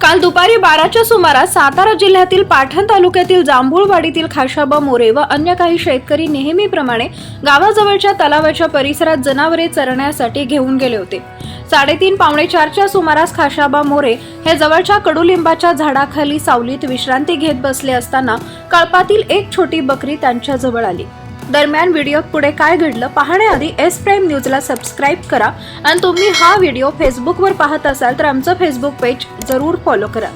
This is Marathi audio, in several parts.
काल दुपारी बाराच्या सुमारास सातारा जिल्ह्यातील पाटण तालुक्यातील जांभूळवाडीतील खाशाबा मोरे व अन्य काही शेतकरी नेहमीप्रमाणे गावाजवळच्या तलावाच्या परिसरात जनावरे चरण्यासाठी घेऊन गेले होते. साडेतीन पावणे चारच्या सुमारास खाशाबा मोरे हे जवळच्या कडुलिंबाच्या झाडाखाली सावलीत विश्रांती घेत बसले असताना कळपातील एक छोटी बकरी त्यांच्या जवळ आली. दरम्यान व्हिडिओत पुढे काय घडलं पाहण्याआधी एस प्राईम न्यूजला सबस्क्राईब करा. आणि तुम्ही हा व्हिडिओ फेसबुकवर पाहत असाल तर आमचं फेसबुक पेज जरूर फॉलो करा.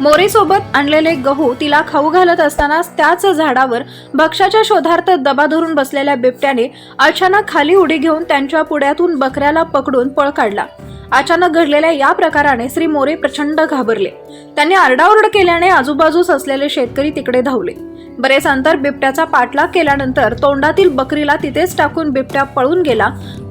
मोरेसोबत आणलेले गहू तिला खाऊ घालत असताना त्याच झाडावर भक्ष्याच्या शोधार्थ दबा धरून बसलेल्या बिबट्याने अचानक खाली उडी घेऊन त्यांच्या पुढ्यातून बकऱ्याला पकडून पळ काढला. अचानक घडलेल्या या प्रकाराने श्री मोरे प्रचंड घाबरले. त्यांनी आरडाओरड केल्याने आजूबाजूस असलेले शेतकरी तिकडे धावले. बरेच अंतर बिबट्याचा पाठलाग केल्यानंतर तोंडातील बकरीला तिथेच टाकून बिबट्या पळून गेला.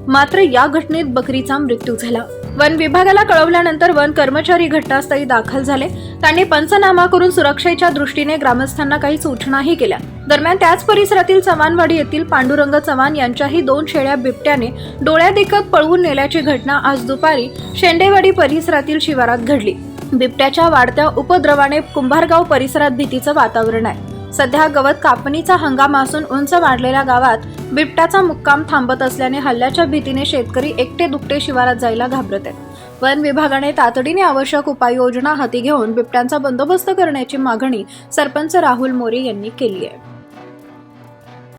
मात्र या घटनेत बकरीचा मृत्यू झाला. वन विभागाला कळवल्यानंतर वन कर्मचारी घटनास्थळी दाखल झाले. त्यांनी पंचनामा करून सुरक्षेच्या दृष्टीने ग्रामस्थांना काही सूचनाही केल्या. दरम्यान त्याच परिसरातील चव्हाणवाडी येथील पांडुरंग चव्हाण यांच्याही दोन शेळ्या बिबट्याने डोळ्यादेखत पळवून नेल्याची घटना आज दुपारी शेंडेवाडी परिसरातील शिवारात घडली. बिबट्याच्या वाढत्या उपद्रवाने कुंभारगाव परिसरात भीतीचं वातावरण आहे. सध्या गवत कापणीचा हंगाम असून उंच वाढलेल्या गावात बिबट्याचा मुक्काम थांबत असल्याने हल्ल्याच्या भीतीने शेतकरी एकटे दुकटे शिवारात जायला घाबरत आहेत. वन विभागाने तातडीने आवश्यक उपाययोजना हाती घेऊन बिबट्यांचा बंदोबस्त करण्याची मागणी सरपंच राहुल मोरे यांनी केली आहे.